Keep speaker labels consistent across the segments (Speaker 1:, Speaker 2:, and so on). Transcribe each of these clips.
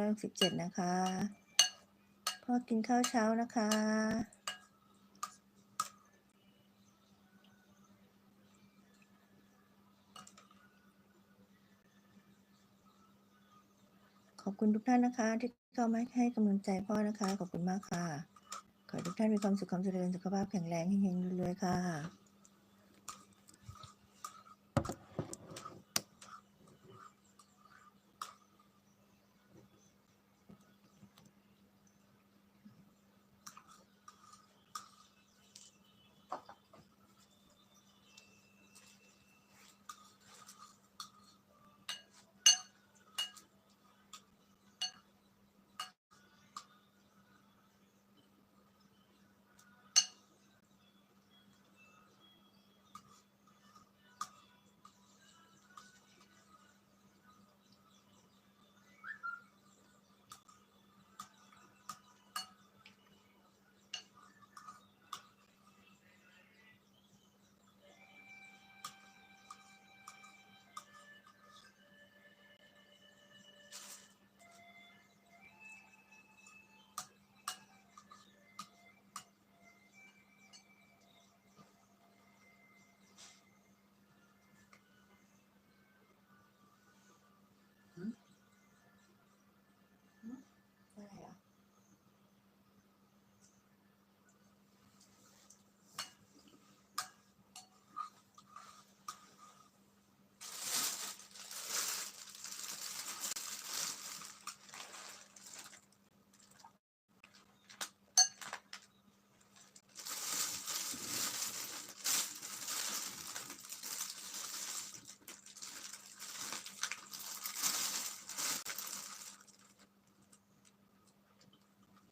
Speaker 1: ร้อยสิบเจ็ดนะคะ พ่อกินข้าวเช้านะคะ ขอบคุณทุกท่านนะคะ ที่เข้ามาให้กำลังใจพ่อนะคะ ขอบคุณมากค่ะ ขอให้ทุกท่านมีความสุขความเจริญสุขภาพแข็งแรงเฮงๆรวยๆค่ะ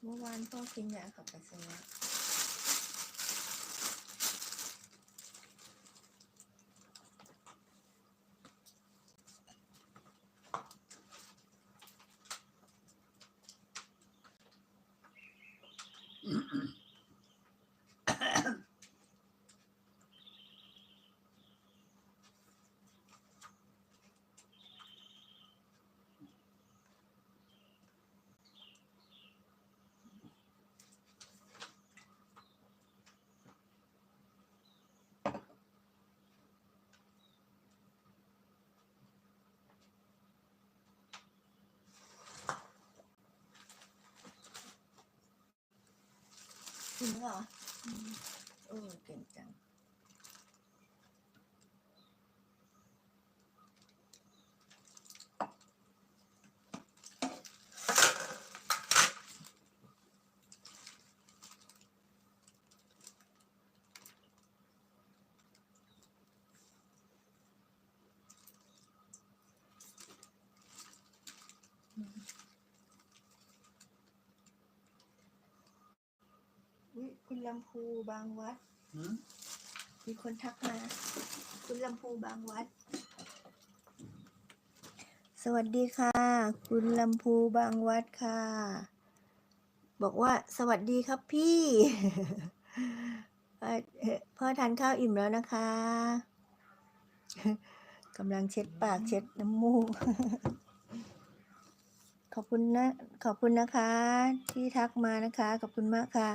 Speaker 1: เมื่อวานพ่อกินยาขับปัสสาวะ จริงเหรอเออเก่งจัง อุ๊ยคุณลำพูบางวัด
Speaker 2: หืม
Speaker 1: มีคนทักมา คุณลำพูบางวัด สวัสดีค่ะ คุณลำพูบางวัดค่ะ บอกว่าสวัสดีครับพี่ เอ่อเอ่อพ่อทานข้าวอิ่มแล้วนะคะ กำลังเช็ดปากเช็ดน้ำมูก ขอบคุณนะขอบคุณนะคะ ที่ทักมานะคะ ขอบคุณมากค่ะ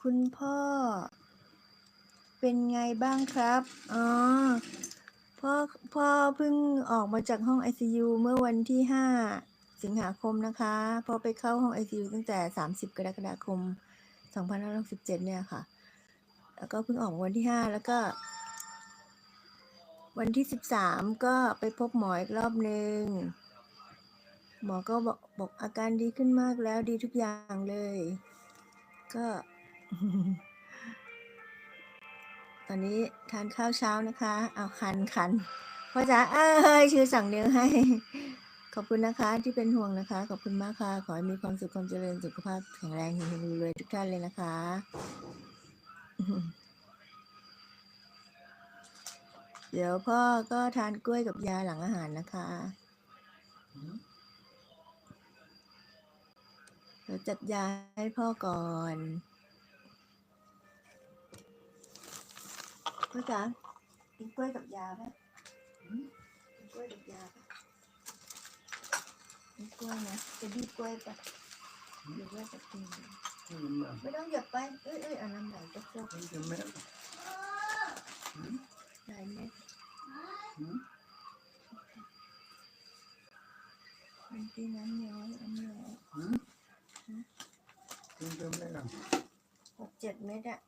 Speaker 1: คุณพ่อ เป็นไงบ้างครับ อ๋อ พ่อพ่อเพิ่งออกมาจากห้อง ICU เมื่อวันที่ 5 สิงหาคมนะคะพ่อไปเข้าห้อง ICU ตั้งแต่ 30 กรกฎาคม 2567 เนี่ยค่ะ แล้วก็เพิ่งออกวันที่ 5 แล้วก็ วันที่13ก็ไปพบหมออีกรอบหนึ่งหมอก็บอกบอกอาการดีขึ้นมากแล้วดีทุกอย่างเลย ก็ ตอนนี้ทานข้าวเช้านะคะ เอาคันคันพ่อจ๋าเอ้ยชื่อสั่งเนื้อให้ ขอบคุณนะคะ ที่เป็นห่วงนะคะ ขอบคุณมากค่ะ ขอให้มีความสุขความเจริญสุขภาพแข็งแรงเฮงรวยทุกท่านเลยนะคะ เดี๋ยวพ่อก็ทานกล้วยกับยาหลังอาหารนะคะ
Speaker 2: หืม
Speaker 1: เดี๋ยวจัดยาให้พ่อก่อนพ่อจ๋ากินกล้วยกับยาไหมกินกล้วยกับยาไหมกล้วยนะจะบีบกล้วยปะหรือว่าจะกิน
Speaker 2: นี่มันแบบ
Speaker 1: ไม่ต้องหยับไป เอ้ยเอ้ยเอาน้ำไหลจะโคก
Speaker 2: มันจะแม่หืม
Speaker 1: ไหลเม็ด
Speaker 2: หื ม
Speaker 1: มันตีน้ำเหนียอันนี้แหละ
Speaker 2: หืมมันจะแม่
Speaker 1: หกเจ็ดเม็ดอะ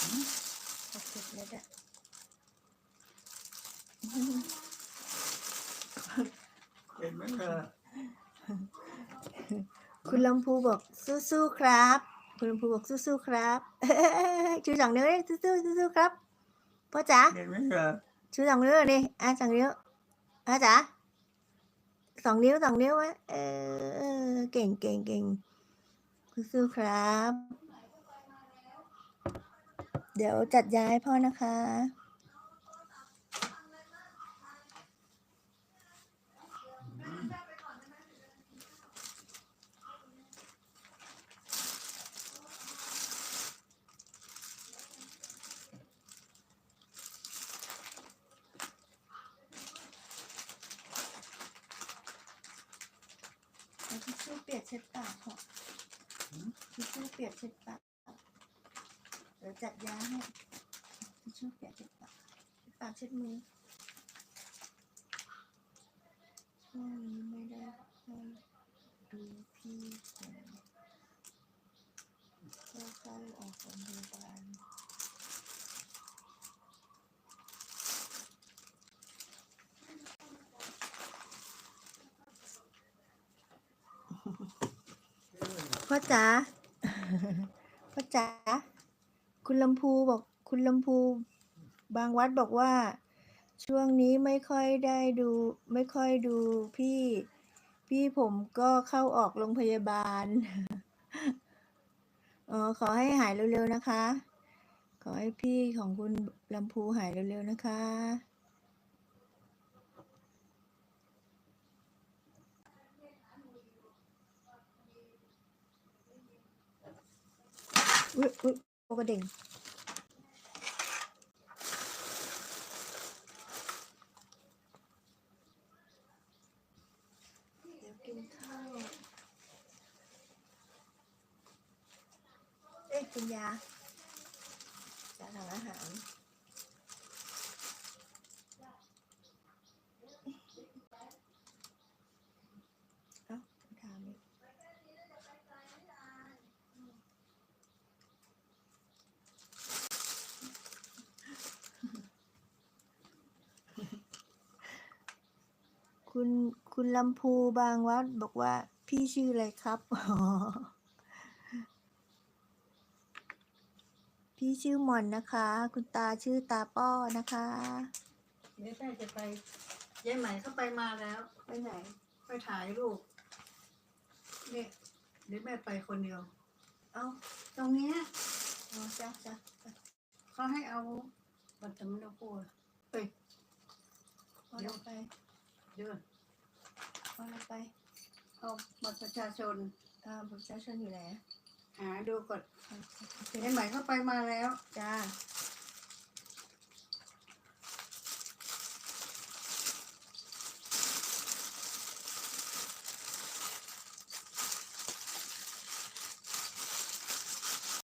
Speaker 2: หืม
Speaker 1: หกเจ็ดเม็ดอะ
Speaker 2: เห็นไหมล่ะ
Speaker 1: คุณลำพูบอกสู้ๆครับ คุณลำพูบอกสู้ๆครับ ชูสองนิ้วเลยสู้ๆสู้ๆครับพ่อจ๋า
Speaker 2: เห็นไหมล่ะ
Speaker 1: ชูสองนิ้วดิอะสองนิ้วอะจ๋าสองนิ้วสองนิ้ววะเออเก่งเก่งเก่งสู้ครับ เดี๋ยวจัดย้ายพ่อนะคะ เช็ดปากค่ะทิชชู่เปียกเช็ดปากเดี๋ยวจัดยาให้ทิชชู่เปียกเช็ดปากเช็ดปากเช็ดมือช่วงนี้ไม่ได้ให้ดูพี่ผมก็เข้าออกโรงพยาบาล พ่อจ๋าพ่อจ๋าคุณลำพูบอกคุณลำพูบางวัดบอกว่า ช่วงนี้ไม่ค่อยได้ดู ไม่ค่อยดูพี่ พี่ผมก็เข้าออกโรงพยาบาลเออขอให้หายเร็วๆนะคะ ขอให้พี่ของคุณลำพูหายเร็วๆนะคะ อุ๊ยอุ๊ยโอกระเด่งเดี๋ยวกินข้าวเอ๊ะกินยาจะทำอาหาร เอ้าถามอีก คุณคุณลำพูบางวัดบอกว่า พี่ชื่ออะไรครับอ๋อพี่ชื่อหม่อนนะคะ คุณตาชื่อตาป้อนะคะ
Speaker 3: เดี๋ยวแม่จะไปยายใหม่เข้าไปมาแล้ว
Speaker 1: ไปไหน
Speaker 3: ไปถ่ายรูปเนี่ยเดี๋ยวแม่ไปคนเดียว
Speaker 1: เอา
Speaker 3: ตรงเนี้ย
Speaker 1: เอาจ้ะจ้ะจ้ะ
Speaker 3: เขาให้เอาบัตรจำนำตัวเอ้ย
Speaker 1: พอเราไป
Speaker 3: เดี๋ยว
Speaker 1: พอเราไป
Speaker 3: เอาบัตรประชาชน
Speaker 1: อ่าผมจะชนอยู่ไหนอะ
Speaker 3: หาดูก่อน
Speaker 1: อะโอเค
Speaker 3: ยายใหม่เข้าไปมาแล้ว
Speaker 1: จ้า